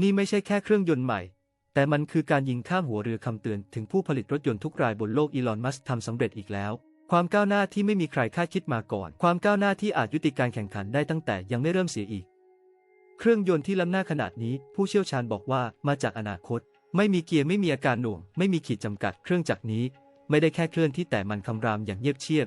นี่ไม่ใช่แค่เครื่องยนต์ใหม่ แต่มันคือการยิงข้ามหัวเรือคำเตือนถึงผู้ผลิตรถยนต์ทุกรายบนโลกอีลอนมัสก์ทำสำเร็จอีกแล้ว ความก้าวหน้าที่ไม่มีใครคาดคิดมาก่อน ความก้าวหน้าที่อาจยุติการแข่งขันได้ตั้งแต่ยังไม่เริ่มเสียอีก เครื่องยนต์ที่ล้ำหน้าขนาดนี้ผู้เชี่ยวชาญบอกว่ามาจากอนาคต ไม่มีเกียร์ไม่มีอาการหน่วง ไม่มีขีดจำกัดเครื่องจักรนี้ ไม่ได้แค่เคลื่อนที่แต่มันคำรามอย่างเงียบเชียบ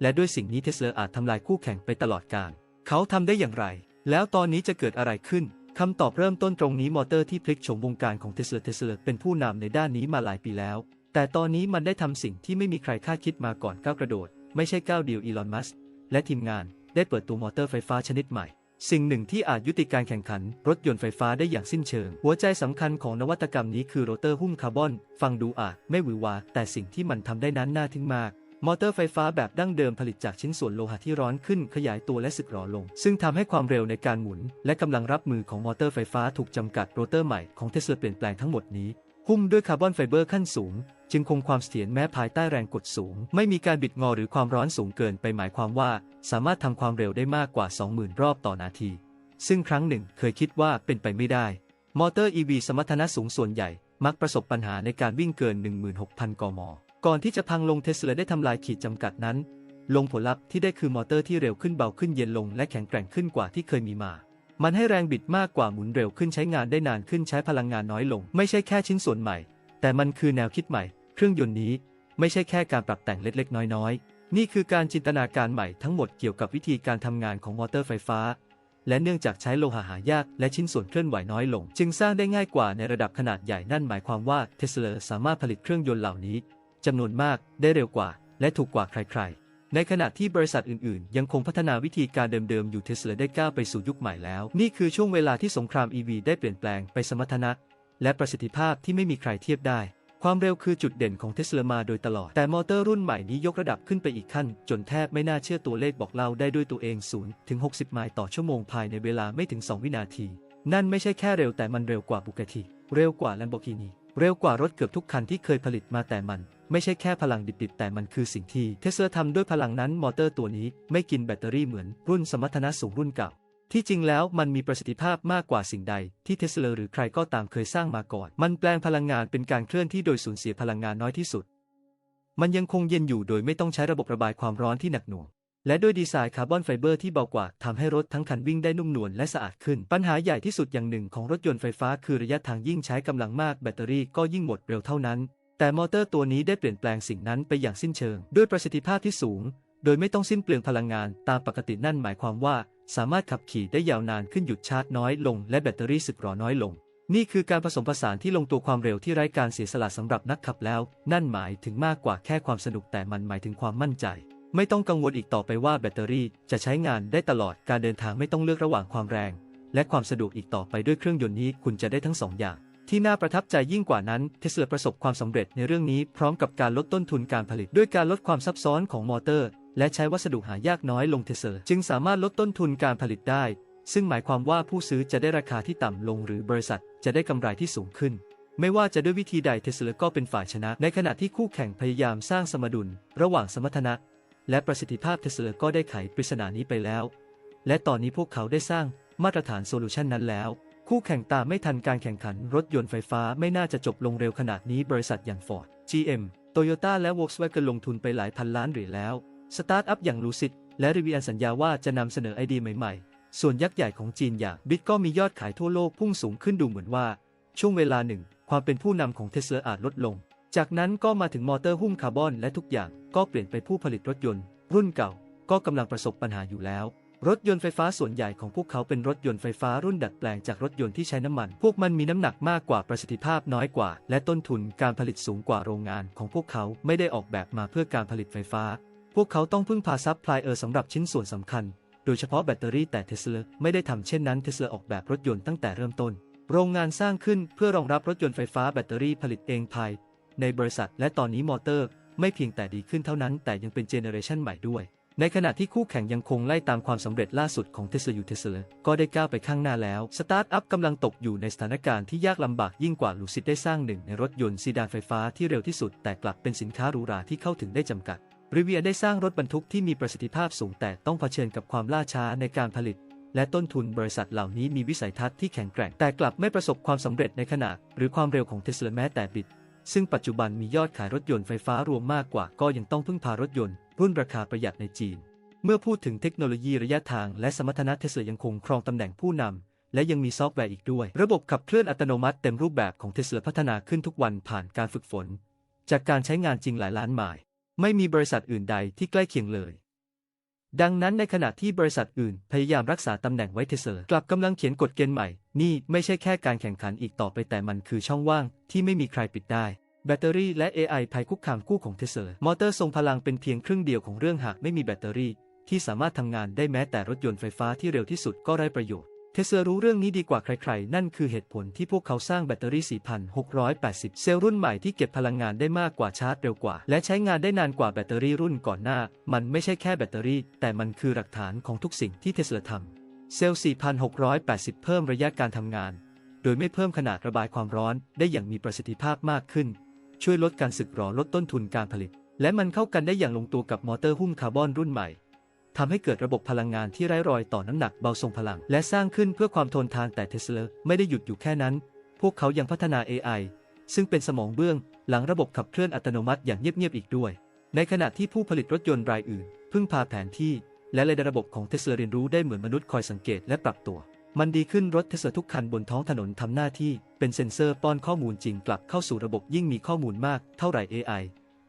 และด้วยสิ่งนี้เทสลาอาจทำลายคู่แข่งไปตลอดกาลเขาทำได้อย่างไร แล้วตอนนี้จะเกิดอะไรขึ้น คำตอบเริ่มต้นตรงนี้มอเตอร์ที่พลิกโฉมวงการของเทสลาเทสลาเป็นผู้นำในด้านนี้มาหลายปีแล้ว แต่ตอนนี้มันได้ทำสิ่งที่ไม่มีใครคาดคิดมาก่อนก้าวกระโดด ไม่ใช่ก้าวเดียวอีลอนมัสและทีมงานได้เปิดตัวมอเตอร์ไฟฟ้าชนิดใหม่ สิ่งหนึ่งที่อาจยุติการแข่งขัน รถยนต์ไฟฟ้าได้อย่างสิ้นเชิง หัวใจสำคัญของนวัตกรรมนี้คือโรเตอร์หุ้มคาร์บอน ฟังดูอาจไม่หวือหวาแต่สิ่งที่มันทำได้นั้นน่าทึ่งมาก มอเตอร์ไฟฟ้าแบบดั้งเดิมผลิตจากชิ้นส่วนโลหะที่ร้อนขึ้นขยายตัวและสึกหรอลง ซึ่งทำให้ความเร็วในการหมุน และกำลังรับมือของมอเตอร์ไฟฟ้าถูกจำกัดโรเตอร์ใหม่ของเทสลาเปลี่ยนแปลงทั้งหมดนี้ หุ้มด้วยคาร์บอนไฟเบอร์ขั้นสูง จึงคงความเสถียรแม้ภายใต้แรงกดสูง ไม่มีการบิดงอหรือความร้อนสูงเกินไปหมายความว่า สามารถทำความเร็วได้มากกว่า 20,000 รอบต่อนาที ซึ่งครั้งหนึ่งเคยคิดว่าเป็นไปไม่ได้ มอเตอร์ EV สมรรถนะสูงส่วนใหญ่ มักประสบปัญหาในการวิ่งเกิน 16,000 กม ก่อนที่จะพังลงเทสลาได้ทำลายขีดจำกัดนั้น ลงผลลัพธ์ที่ได้คือมอเตอร์ที่เร็วขึ้นเบาขึ้นเย็นลงและแข็งแกร่งขึ้นกว่าที่เคยมีมา มันให้แรงบิดมากกว่าหมุนเร็วขึ้นใช้งานได้นานขึ้นใช้พลังงานน้อยลง ไม่ใช่แค่ชิ้นส่วนใหม่ แต่มันคือแนวคิดใหม่ เครื่องยนต์นี้ ไม่ใช่แค่การปรับแต่งเล็กๆ น้อยๆ นี่คือการจินตนาการใหม่ทั้งหมดเกี่ยวกับวิธีการทำงานของมอเตอร์ไฟฟ้า และเนื่องจากใช้โลหะหายากและชิ้นส่วนเคลื่อนไหวน้อยลง จึงสร้างได้ง่ายกว่าในระดับขนาดใหญ่นั่นหมายความว่าเทสลาสามารถผลิตเครื่องยนต์เหล่านี้ จำนวนมาก ได้เร็วกว่า และถูกกว่าใครๆในขณะที่บริษัทอื่นๆ ยังคงพัฒนาวิธีการเดิมๆ อยู่เทสลาได้ก้าวไปสู่ยุคใหม่แล้ว นี่คือช่วงเวลาที่สงคราม EV ได้เปลี่ยนแปลงไปสมรรถนะ และประสิทธิภาพที่ไม่มีใครเทียบได้ ความเร็วคือจุดเด่นของเทสลามาโดยตลอด แต่มอเตอร์รุ่นใหม่นี้ยกระดับขึ้นไปอีกขั้น จนแทบไม่น่าเชื่อตัวเลขบอกเล่าได้ด้วยตัวเอง 0 ถึง 60 ไมล์ต่อชั่วโมงภายในเวลาไม่ถึง 2 วินาที นั่นไม่ใช่แค่เร็วแต่มันเร็วกว่าบุกติเร็วกว่า Lamborghini เร็วกว่ารถเกือบทุกคันที่เคยผลิตมาแต่มัน ไม่ใช่แค่พลังดิบๆแต่มันคือสิ่งที่เทสลาทำด้วยพลังนั้นมอเตอร์ตัวนี้ไม่กินแบตเตอรี่เหมือนรุ่นสมรรถนะสูงรุ่นเก่า ที่จริงแล้วมันมีประสิทธิภาพมากกว่าสิ่งใด ที่เทสลาหรือใครก็ตามเคยสร้างมาก่อน มันแปลงพลังงานเป็นการเคลื่อนที่โดยสูญเสียพลังงานน้อยที่สุด มันยังคงเย็นอยู่โดยไม่ต้องใช้ระบบระบายความร้อนที่หนักหน่วงและด้วยดีไซน์คาร์บอนไฟเบอร์ที่เบากว่าทำให้รถทั้งคันวิ่งได้นุ่มนวลและสะอาดขึ้น ปัญหาใหญ่ที่สุดอย่างหนึ่งของรถยนต์ไฟฟ้าคือระยะทางยิ่งใช้กำลังมากแบตเตอรี่ก็ยิ่งหมดเร็วเท่านั้น แต่มอเตอร์ตัวนี้ได้เปลี่ยนแปลงสิ่งนั้นไปอย่างสิ้นเชิง ด้วยประสิทธิภาพที่สูง โดยไม่ต้องสิ้นเปลืองพลังงานตามปกตินั่นหมายความว่า สามารถขับขี่ได้ยาวนานขึ้นหยุดชาร์จน้อยลง และแบตเตอรี่สึกหรอน้อยลง นี่คือการผสมผสานที่ลงตัวความเร็วที่ไร้การเสียสละสำหรับนักขับแล้ว นั่นหมายถึงมากกว่าแค่ความสนุกแต่มันหมายถึงความมั่นใจ ไม่ต้องกังวลอีกต่อไปว่าแบตเตอรี่จะใช้งานได้ตลอดการเดินทางไม่ต้องเลือกระหว่างความแรง และความสะดวกอีกต่อไปด้วยเครื่องยนต์นี้คุณจะได้ทั้งสองอย่าง ที่น่าประทับใจยิ่งกว่านั้นเทสลาประสบความสำเร็จในเรื่องนี้พร้อมกับการลดต้นทุนการผลิต ด้วยการลดความซับซ้อนของมอเตอร์ และใช้วัสดุหายากน้อยลงเทสลาจึงสามารถลดต้นทุนการผลิตได้ ซึ่งหมายความว่าผู้ซื้อจะได้ราคาที่ต่ำลงหรือบริษัทจะได้กำไรที่สูงขึ้น ไม่ว่าจะด้วยวิธีใดเทสลาก็เป็นฝ่ายชนะ ในขณะที่คู่แข่งพยายามสร้างสมดุล ระหว่างสมรรถนะ และประสิทธิภาพเทสลาก็ได้ไขปริศนานี้ไปแล้ว และตอนนี้พวกเขาได้สร้างมาตรฐานโซลูชันนั้นแล้ว คู่แข่งตามไม่ทันการแข่งขันรถยนต์ไฟฟ้าไม่น่าจะจบลงเร็วขนาดนี้บริษัทอย่าง Ford GM Toyota และ Volkswagen ลงทุนไปหลายพันล้านเหรียญแล้ว สตาร์ทอัพอย่าง Lucid และ Rivian สัญญาว่าจะนำเสนอไอเดียใหม่ๆ ส่วนยักษ์ใหญ่ของจีนอย่าง Bit ก็มียอดขายทั่วโลกพุ่งสูงขึ้นดูเหมือนว่า ช่วงเวลาหนึ่ง ความเป็นผู้นำของเทสลาอาจลดลง จากนั้นก็มาถึงมอเตอร์หุ้มคาร์บอนและทุกอย่างก็เปลี่ยนไปผู้ผลิตรถยนต์ รุ่นเก่าก็กำลังประสบปัญหาอยู่แล้ว รถยนต์ไฟฟ้าส่วนใหญ่ของพวกเขาเป็นรถยนต์ไฟฟ้ารุ่นดัดแปลงจากรถยนต์ที่ใช้น้ำมัน พวกมันมีน้ำหนักมากกว่าประสิทธิภาพน้อยกว่า และต้นทุนการผลิตสูงกว่าโรงงานของพวกเขาไม่ได้ออกแบบมาเพื่อการผลิตไฟฟ้า พวกเขาต้องพึ่งพาซัพพลายเออร์สำหรับชิ้นส่วนสำคัญ โดยเฉพาะแบตเตอรี่แต่เทสลาไม่ได้ทำเช่นนั้นเทสลาออกแบบรถยนต์ตั้งแต่เริ่มต้น โรงงานสร้างขึ้นเพื่อรองรับรถยนต์ไฟฟ้าแบตเตอรี่ผลิตเองภายในบริษัท และตอนนี้มอเตอร์ ไม่เพียงแต่ดีขึ้นเท่านั้น แต่ยังเป็นเจเนอเรชันใหม่ด้วย ในขณะที่คู่แข่งยังคงไล่ตามความสำเร็จล่าสุดของเทสลาอยู่เทสลาก็ได้ก้าวไปข้างหน้าแล้ว สตาร์ทอัพกำลังตกอยู่ในสถานการณ์ที่ยากลำบากยิ่งกว่าลูซิดได้สร้างหนึ่งในรถยนต์ซีดานไฟฟ้าที่เร็วที่สุด แต่กลับเป็นสินค้าหรูหราที่เข้าถึงได้จำกัดริเวียได้สร้างรถบรรทุกที่มีประสิทธิภาพสูงแต่ต้องเผชิญกับความล่าช้าในการผลิต และต้นทุนบริษัทเหล่านี้มีวิสัยทัศน์ที่แข็งแกร่งแต่กลับไม่ประสบความสำเร็จในขนาด หรือความเร็วของเทสลาแม้แต่บิต ซึ่งปัจจุบันมียอดขายรถยนต์ไฟฟ้ารวมมากกว่าก็ยังต้องพึ่งพารถยนต์ รุ่นราคาประหยัดในจีน เมื่อพูดถึงเทคโนโลยีระยะทางและสมรรถนะเทสลายังคงครองตำแหน่งผู้นำและยังมีซอฟต์แวร์อีกด้วย ระบบขับเคลื่อนอัตโนมัติเต็มรูปแบบของเทสลาพัฒนาขึ้นทุกวันผ่านการฝึกฝน จากการใช้งานจริงหลายล้านหมาย ไม่มีบริษัทอื่นใดที่ใกล้เคียงเลย ดังนั้นในขณะที่บริษัทอื่นพยายามรักษาตำแหน่งไว้เทสลากลับกำลังเขียนกฎเกณฑ์ใหม่ นี่ไม่ใช่แค่การแข่งขันอีกต่อไปแต่มันคือช่องว่างที่ไม่มีใครปิดได้ แบตเตอรี่และ AI ภัยคุกคามคู่ของเทสลามอเตอร์ทรงพลังเป็นเพียงครึ่งเดียวของเรื่องหากไม่มีแบตเตอรี่ ที่สามารถทำงานได้แม้แต่รถยนต์ไฟฟ้าที่เร็วที่สุดก็ไร้ประโยชน์ สลารู้เรื่องนี้ดีกว่าใครๆ นั่นคือเหตุผลที่พวกเขาสร้างแบตเตอรี่ 4,680 เซลล์รุ่นใหม่ที่เก็บพลังงานได้มากกว่าชาร์จเร็วกว่า และใช้งานได้นานกว่าแบตเตอรี่รุ่นก่อนหน้า มันไม่ใช่แค่แบตเตอรี่ แต่มันคือหลักฐานของทุกสิ่งที่เทสลาทำ เซลล์ 4,680 เพิ่มระยะการทำงาน โดยไม่เพิ่มขนาดระบายความร้อนได้อย่างมีประสิทธิภาพมากขึ้น ช่วยลดการสึกหรอลดต้นทุนการผลิต และมันเข้ากันได้อย่างลงตัวกับมอเตอร์หุ้มคาร์บอนรุ่นใหม่ ทำให้เกิดระบบพลังงานที่ไร้รอยต่อน้ำหนักเบาทรงพลัง และสร้างขึ้นเพื่อความทนทานแต่เทสลาไม่ได้หยุดอยู่แค่นั้น พวกเขายังพัฒนา AI ซึ่งเป็นสมองเบื้อง หลังระบบขับเคลื่อนอัตโนมัติอย่างเงียบๆอีกด้วย ในขณะที่ผู้ผลิตรถยนต์รายอื่น พึ่งพาแผนที่ และเลยระบบของเทสลาเรียนรู้ได้เหมือนมนุษย์คอยสังเกตและปรับตัว มันดีขึ้นรถเทสลาทุกคันบนท้องถนนทำหน้าที่ เป็นเซ็นเซอร์ป้อนข้อมูลจริงกลับเข้าสู่ระบบยิ่งมีข้อมูลมาก เท่าไหร่ AI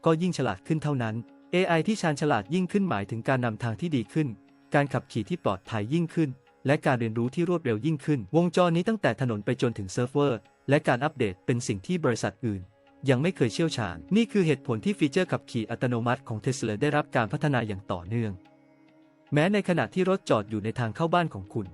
ก็ยิ่งฉลาดขึ้นเท่านั้น AI ที่ชาญฉลาดยิ่งขึ้นหมายถึงการนำทางที่ดีขึ้น การขับขี่ที่ปลอดภัยยิ่งขึ้น และการเรียนรู้ที่รวดเร็วยิ่งขึ้น วงจรนี้ตั้งแต่ถนนไปจนถึงเซิร์ฟเวอร์ และการอัปเดตเป็นสิ่งที่บริษัทอื่น ยังไม่เคยเชี่ยวชาญ นี่คือเหตุผลที่ฟีเจอร์ขับขี่อัตโนมัติของเทสลาได้รับการพัฒนาอย่างต่อเนื่อง แม้ในขณะที่รถจอดอยู่ในทางเข้าบ้านของคุณ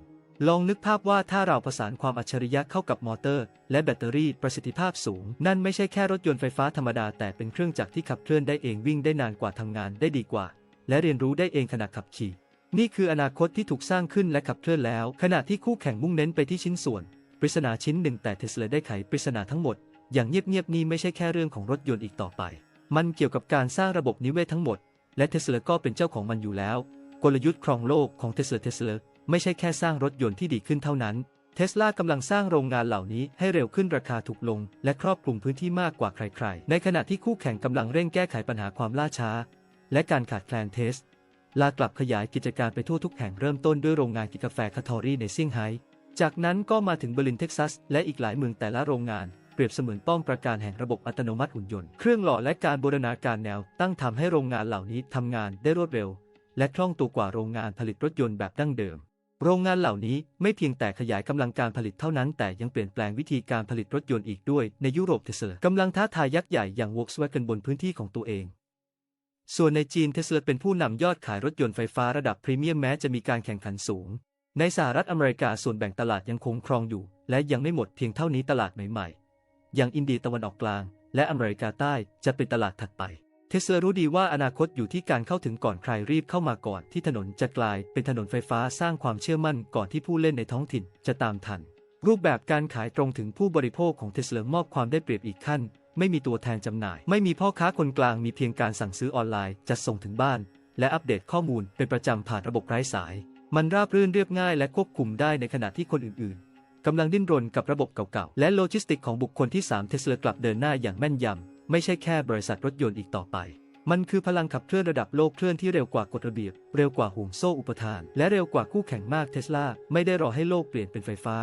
ลองนึกภาพว่าถ้าเราประสานความอัจฉริยะเข้ากับมอเตอร์ และแบตเตอรี่ประสิทธิภาพสูง นั่นไม่ใช่แค่รถยนต์ไฟฟ้าธรรมดา แต่เป็นเครื่องจักรที่ขับเคลื่อนได้เองวิ่งได้นานกว่าทำงานได้ดีกว่า และเรียนรู้ได้เองขณะขับขี่ นี่คืออนาคตที่ถูกสร้างขึ้นและขับเคลื่อนแล้ว ขณะที่คู่แข่งมุ่งเน้นไปที่ชิ้นส่วน ปริศนาชิ้นหนึ่งแต่เทสลาได้ไขปริศนาทั้งหมด อย่างเงียบๆนี่ไม่ใช่แค่เรื่องของรถยนต์อีกต่อไป มันเกี่ยวกับการสร้างระบบนิเวศทั้งหมด และเทสลาก็เป็นเจ้าของมันอยู่แล้ว กลยุทธ์ครองโลกของเทสลาเทสลา ไม่ใช่แค่สร้างรถยนต์ที่ดีขึ้นเท่านั้น เทสลากำลังสร้างโรงงานเหล่านี้ให้เร็วขึ้นราคาถูกลง และครอบคลุมพื้นที่มากกว่าใครๆ ในขณะที่คู่แข่งกำลังเร่งแก้ไขปัญหาความล่าช้า และการขาดแคลนเทสลากลับขยายกิจการไปทั่วทุกแห่งเริ่มต้นด้วยโรงงานกิกาแฟคาทอรี่ในเซี่ยงไฮ้จากนั้นก็มาถึงเบอร์ลินเท็กซัส และอีกหลายเมืองแต่ละโรงงาน เปรียบเสมือนป้อมปราการแห่งระบบอัตโนมัติหุ่นยนต์ เครื่องหล่อและการบูรณาการแนวตั้งทำให้โรงงานเหล่านี้ทำงานได้รวดเร็ว และคล่องตัวกว่าโรงงานผลิตรถยนต์แบบดั้งเดิม โรงงานเหล่านี้ไม่เพียงแต่ขยายกำลังการผลิตเท่านั้น แต่ยังเปลี่ยนแปลงวิธีการผลิตรถยนต์อีกด้วย ในยุโรปเทสลากำลังท้าทายยักษ์ใหญ่อย่าง Volkswagen บนพื้นที่ของตัวเอง ส่วนในจีนเทสลาเป็นผู้นำยอดขายรถยนต์ไฟฟ้าระดับพรีเมียมแม้จะมีการแข่งขันสูง ในสหรัฐอเมริกาส่วนแบ่งตลาดยังคงครองอยู่ และยังไม่หมดเพียงเท่านี้ตลาดใหม่ๆ อย่างอินเดียตะวันออกกลาง และอเมริกาใต้จะเป็นตลาดถัดไป เทสลารู้ดีว่าอนาคตอยู่ที่การเข้าถึงก่อนใครรีบเข้ามาก่อนที่ถนนจะกลายเป็นถนนไฟฟ้าสร้างความเชื่อมั่นก่อนที่ผู้เล่นในท้องถิ่นจะตามทัน รูปแบบการขายตรงถึงผู้บริโภคของเทสลามอบความได้เปรียบอีกขั้น ไม่มีตัวแทนจำหน่าย ไม่มีพ่อค้าคนกลางมีเพียงการสั่งซื้อออนไลน์จัดส่งถึงบ้าน และอัปเดตข้อมูลเป็นประจำผ่านระบบไร้สาย มันราบรื่นเรียบง่ายและควบคุมได้ในขณะที่คนอื่นๆกำลังดิ้นรนกับระบบเก่าๆและโลจิสติกของบุคคลที่3เทสลากลับเดินหน้าอย่างแม่นยำ ไม่ใช่แค่บริษัทรถยนต์อีกต่อไป มันคือพลังขับเคลื่อนระดับโลกเคลื่อนที่เร็วกว่ากฎระเบียบ เร็วกว่าห่วงโซ่อุปทาน และเร็วกว่าคู่แข่งมากเทสลาไม่ได้รอให้โลกเปลี่ยนเป็นไฟฟ้า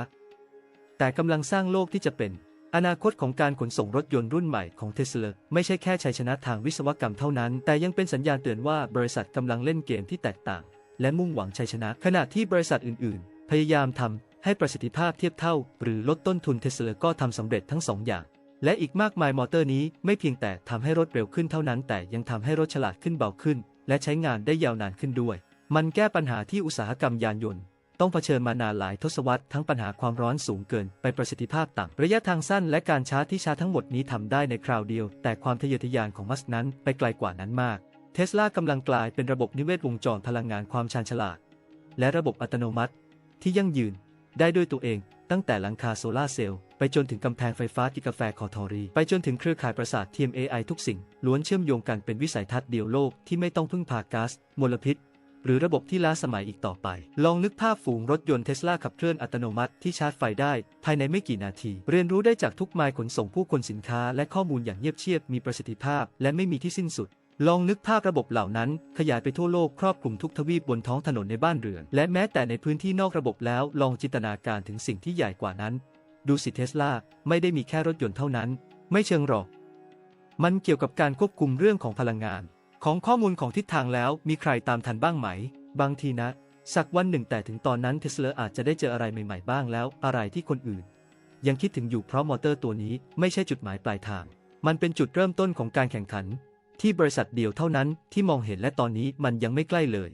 แต่กำลังสร้างโลกที่จะเป็น อนาคตของการขนส่งรถยนต์รุ่นใหม่ของเทสลาไม่ใช่แค่ชัยชนะทางวิศวกรรมเท่านั้น แต่ยังเป็นสัญญาณเตือนว่าบริษัทกำลังเล่นเกมที่แตกต่าง และมุ่งหวังชัยชนะ ขณะที่บริษัทอื่น ๆ พยายามทำให้ประสิทธิภาพเทียบเท่า หรือลดต้นทุนเทสลาก็ทำสำเร็จทั้งสองอย่าง และอีกมากมายมอเตอร์นี้ไม่เพียงแต่ทำให้รถเร็วขึ้นเท่านั้น แต่ยังทำให้รถฉลาดขึ้นเบาขึ้น และใช้งานได้ยาวนานขึ้นด้วย มันแก้ปัญหาที่อุตสาหกรรมยานยนต์ ต้องเผชิญมานานหลายทศวรรษทั้งปัญหาความร้อนสูงเกิน ไปประสิทธิภาพต่ำระยะทางสั้นและการชาร์จที่ช้าทั้งหมดนี้ทำได้ในคราวเดียว แต่ความทะเยอทะยานของมัสก์นั้นไปไกลกว่านั้นมากเทสลากำลังกลายเป็นระบบนิเวศวงจรพลังงานความชาญฉลาด และระบบอัตโนมัติ ที่ยั่งยืนได้ด้วยตัวเอง ตั้งแต่หลังคาโซลาร์เซลล์ไปจนถึงกำแพงไฟฟ้ากิกาแฟคอทอรี ไปจนถึงเครือข่ายประสาท TMAI ทุกสิ่ง ล้วนเชื่อมโยงกันเป็นวิสัยทัศน์เดียวโลกที่ไม่ต้องพึ่งพาก๊าซมลพิษ หรือระบบที่ล้าสมัยอีกต่อไป ลองนึกภาพฝูงรถยนต์เทสลาขับเคลื่อนอัตโนมัติที่ชาร์จไฟได้ ภายในไม่กี่นาที เรียนรู้ได้จากทุกไมล์ขนส่งผู้คนสินค้า และข้อมูลอย่างเงียบเชียบมีประสิทธิภาพ และไม่มีที่สิ้นสุด ลองนึกภาพระบบเหล่านั้น ขยายไปทั่วโลกครอบคลุมทุกทวีปบนท้องถนนในบ้านเรือน และแม้แต่ในพื้นที่นอกระบบแล้วลองจินตนาการถึงสิ่งที่ใหญ่กว่านั้น ดูสิเทสลาไม่ได้มีแค่รถยนต์เท่านั้น ไม่เชิงหรอก มันเกี่ยวกับการควบคุมเรื่องของพลังงาน ของข้อมูลของทิศทางแล้วมีใครตามทันบ้างไหม บางทีนะ สักวันหนึ่งแต่ถึงตอนนั้นเทสลาอาจจะได้เจออะไรใหม่ๆบ้างแล้ว อะไรที่คนอื่น ยังคิดถึงอยู่เพราะมอเตอร์ตัวนี้ไม่ใช่จุดหมายปลายทาง มันเป็นจุดเริ่มต้นของการแข่งขัน ที่บริษัทเดียวเท่านั้นที่มองเห็นและตอนนี้มันยังไม่ใกล้เลย